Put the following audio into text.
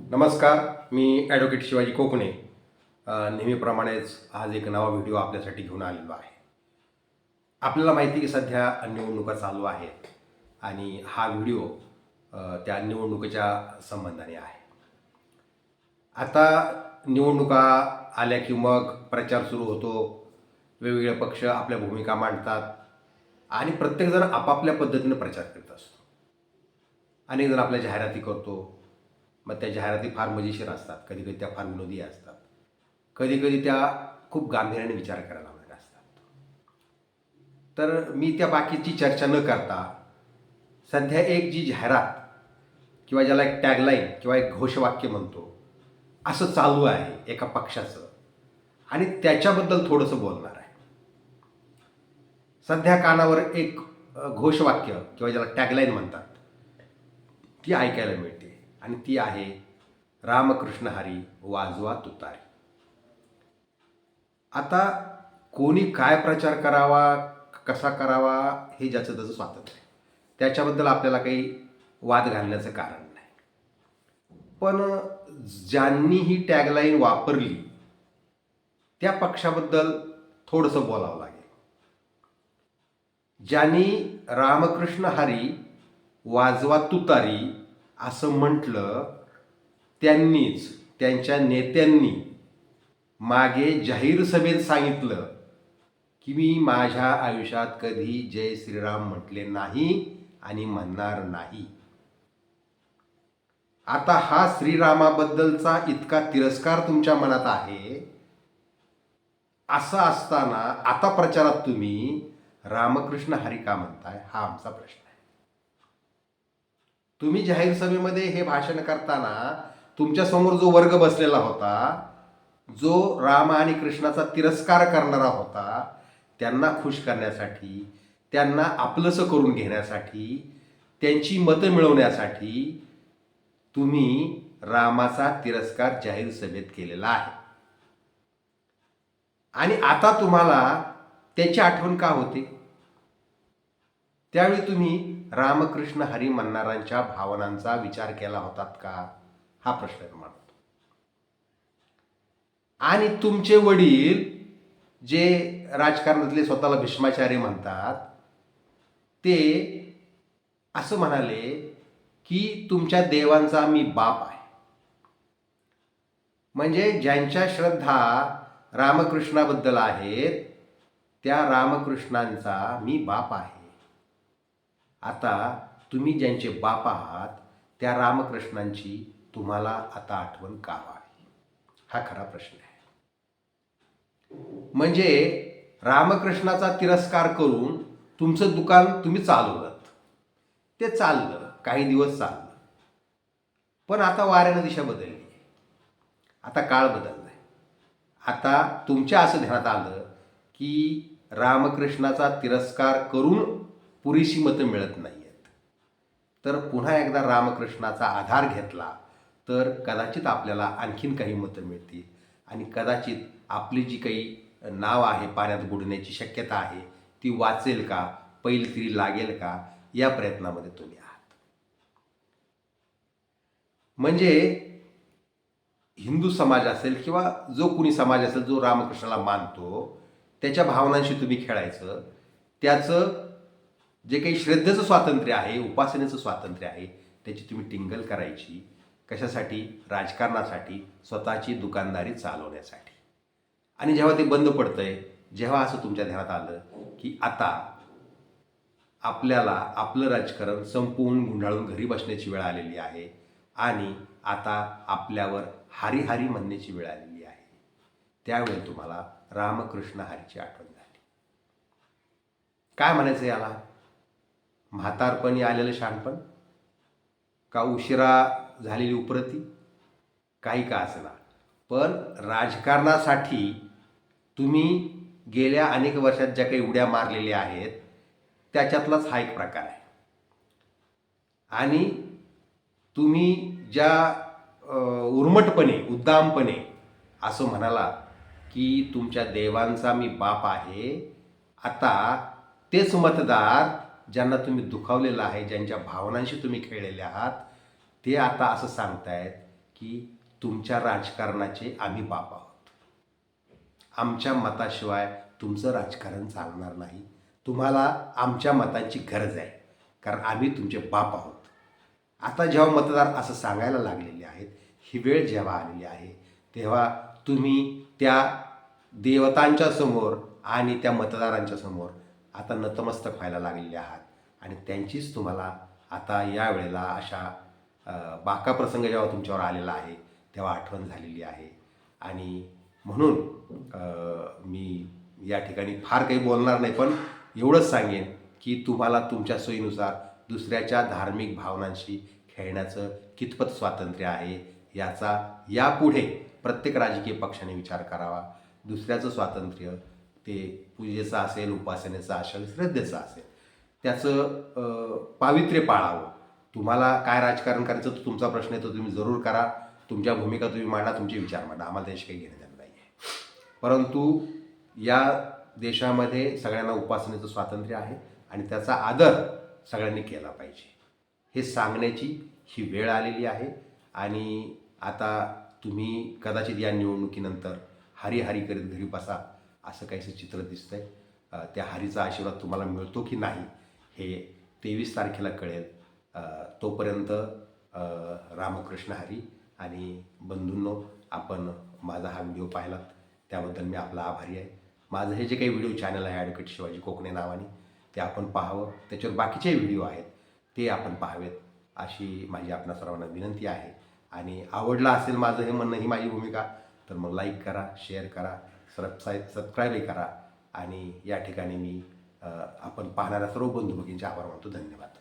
नमस्कार मी ॲडव्होकेट शिवाजी कोकणे. नेहमीप्रमाणेच आज एक नवा व्हिडिओ आपल्यासाठी घेऊन आलेलो आहे. आपल्याला माहिती आहे की सध्या निवडणुका चालू आहेत आणि हा व्हिडिओ त्या निवडणुकीच्या संबंधाने आहे. आता निवडणुका आल्या की मग प्रचार सुरू होतो. वेगवेगळे पक्ष आपल्या भूमिका मांडतात आणि प्रत्येकजण आपापल्या पद्धतीनं प्रचार करत असतो. अनेक जण आपल्या जाहिराती करतो. मग त्या जाहिराती फार मजेशीर असतात. कधी कधी त्या फार विनोदी असतात. कधी कधी त्या खूप गांभीर्याने विचार करायला लावणाऱ्या असतात. तर मी त्या बाकीची चर्चा न करता सध्या एक जी जाहिरात किंवा ज्याला एक टॅगलाईन किंवा एक घोषवाक्य म्हणतो असं चालू आहे एका पक्षाचं. आणि त्याच्याबद्दल थोडंसं बोलणार आहे. सध्या कानावर एक घोषवाक्य किंवा ज्याला टॅगलाईन म्हणतात ती ऐकायला मिळते. आणि ती आहे रामकृष्ण हरी वाजवा तुतारी. आता कोणी काय प्रचार करावा कसा करावा हे ज्याचं त्याचं स्वातंत्र्य आहे. त्याच्याबद्दल आपल्याला काही वाद घालण्याचं कारण नाही. पण ज्यांनी ही टॅगलाईन वापरली त्या पक्षाबद्दल थोडंसं बोलावं लागेल. ज्यांनी रामकृष्ण हरी वाजवा तुतारी असं म्हटलं त्यांनीच त्यांच्या नेत्यांनी मागे जाहीर सभेत सांगितलं की मी माझ्या आयुष्यात कधी जय श्रीराम म्हटले नाही आणि म्हणणार नाही. आता हा श्रीरामाबद्दलचा इतका तिरस्कार तुमच्या मनात आहे? असं असताना आता प्रचारात तुम्ही रामकृष्ण हरी का म्हणताय हा आमचा प्रश्न आहे. तुम्ही जाहीर सभेमध्ये हे भाषण करताना तुमच्यासमोर जो वर्ग बसलेला होता जो राम आणि कृष्णाचा तिरस्कार करणारा होता त्यांना खुश करण्यासाठी त्यांना आपलंसं करून घेण्यासाठी त्यांची मतं मिळवण्यासाठी तुम्ही रामाचा तिरस्कार जाहीर सभेत केलेला आहे. आणि आता तुम्हाला त्याची आठवण का होते? त्यावेळी तुम्ही रामकृष्ण हरी मन्नारांच्या भावनांचा विचार केला होतात का? हा प्रश्न निर्माण होतो आणि तुमचे वडील जे राजकारणातले स्वतःला भीष्माचार्य म्हणतात ते असं म्हणाले की तुमच्या देवांचा मी बाप आहे. म्हणजे ज्यांच्या श्रद्धा रामकृष्णाबद्दल आहेत त्या रामकृष्णांचा मी बाप आहे. आता तुम्ही ज्यांचे बाप आहात त्या रामकृष्णांची तुम्हाला आता आठवण का व्हावी हा खरा प्रश्न आहे. म्हणजे रामकृष्णाचा तिरस्कार करून तुमचं दुकान तुम्ही चालवलं ते चाललं काही दिवस चाललं. पण आता वाऱ्यानं दिशा बदलली. आता काळ बदललाय. आता तुमच्या असं ध्यानात आलं की रामकृष्णाचा तिरस्कार करून पुरेशी मतं मिळत नाही आहेत तर पुन्हा एकदा रामकृष्णाचा आधार घेतला तर कदाचित आपल्याला आणखीन काही मतं मिळतील. आणि कदाचित आपली जी काही नाव आहे पाण्यात बुडण्याची शक्यता आहे ती वाचेल का पहिली तरी लागेल का या प्रयत्नामध्ये तुम्ही आहात. म्हणजे हिंदू समाज असेल किंवा जो कुणी समाज असेल जो रामकृष्णाला मानतो त्याच्या भावनांशी तुम्ही खेळायचं त्याचं जे काही श्रद्धेचं स्वातंत्र्य आहे उपासनेचं स्वातंत्र्य आहे त्याची तुम्ही टिंगल करायची कशासाठी? राजकारणासाठी स्वतःची दुकानदारी चालवण्यासाठी. आणि जेव्हा ते बंद पडतंय जेव्हा असं तुमच्या ध्यानात आलं की आता आपल्याला आपलं राजकारण संपवून गुंडाळून घरी बसण्याची वेळ आलेली आहे आणि आता आपल्यावर हरी हरी म्हणण्याची वेळ आलेली आहे त्यावेळी तुम्हाला रामकृष्ण हरीची आठवण झाली. काय म्हणायचं याला? म्हातारपणी आलेलं शहाणपण का उशिरा झालेली उपरती? काही का असेना पण राजकारणासाठी तुम्ही गेल्या अनेक वर्षात ज्या काही उड्या मारलेल्या आहेत त्याच्यातलाच हा एक प्रकार आहे. आणि तुम्ही ज्या उर्मटपणे उद्दामपणे असं म्हणाला की तुमच्या देवांचा मी बाप आहे आता तेच मतदार ज्यांना तुम्ही दुखावलेलं आहे ज्यांच्या भावनांशी तुम्ही खेळलेले आहात ते आता असं सांगतायत की तुमच्या राजकारणाचे आम्ही बाप आहोत. आमच्या मताशिवाय तुमचं राजकारण चालणार नाही. तुम्हाला आमच्या मतांची गरज आहे कारण आम्ही तुमचे बाप आहोत. आता जेव्हा मतदार असं सांगायला लागलेले आहेत ही वेळ जेव्हा आलेली आहे तेव्हा तुम्ही त्या देवतांच्या समोर आणि त्या मतदारांच्या समोर आता नतमस्तक व्हायला लागलेले आहात. आणि त्यांचीच तुम्हाला आता या वेळेला अशा बाका प्रसंग जेव्हा तुमच्यावर आलेला आहे तेव्हा आठवण झालेली आहे. आणि म्हणून मी या ठिकाणी फार काही बोलणार नाही पण एवढंच सांगेन की तुम्हाला तुमच्या सोयीनुसार दुसऱ्याच्या धार्मिक भावनांशी खेळण्याचं कितपत स्वातंत्र्य आहे याचा यापुढे प्रत्येक राजकीय पक्षाने विचार करावा. दुसऱ्याचं स्वातंत्र्य ते पूजेचं असेल उपासनेचं असेल श्रद्धेचं असेल. त्याचं पावित्र्य पाळावं. तुम्हाला काय राजकारण करायचं तो तुमचा प्रश्न आहे तो तुम्ही जरूर करा. तुमच्या भूमिका तुम्ही मांडा तुमचे विचार मांडा. आम्हाला त्याशी काही घेणं देणं नाही आहे परंतु या देशामध्ये सगळ्यांना उपासनेचं स्वातंत्र्य आहे आणि त्याचा आदर सगळ्यांनी केला पाहिजे. हे सांगण्याची ही वेळ आलेली आहे आणि आता तुम्ही कदाचित या निवडणुकीनंतर हरी हरी करीत घरी बसा. असं काहीसं चित्र दिसतंय. आहे त्या हरीचा आशीर्वाद तुम्हाला मिळतो की नाही हे तेवीस तारखेला कळेल. तोपर्यंत रामकृष्ण हरी आणि बंधूंनो आपण माझा हा व्हिडिओ पाहिलात त्याबद्दल मी आपला आभारी आहे. माझं हे जे काही व्हिडिओ चॅनल आहे ॲडव्होकेट शिवाजी कोकणे नावाने ते आपण पाहावं. त्याच्यावर बाकीचे व्हिडिओ आहेत ते आपण पाहावेत अशी माझी आपणा सर्वांना विनंती आहे. आणि आवडलं असेल माझं हे म्हणणं ही माझी भूमिका तर मग लाईक करा शेअर करा. सबस्क्राईब सबस्क्राईबही करा. आणि या ठिकाणी मी आपण पाहणाऱ्या सर्व बंधू भगिनींचे आभार मानतो. धन्यवाद.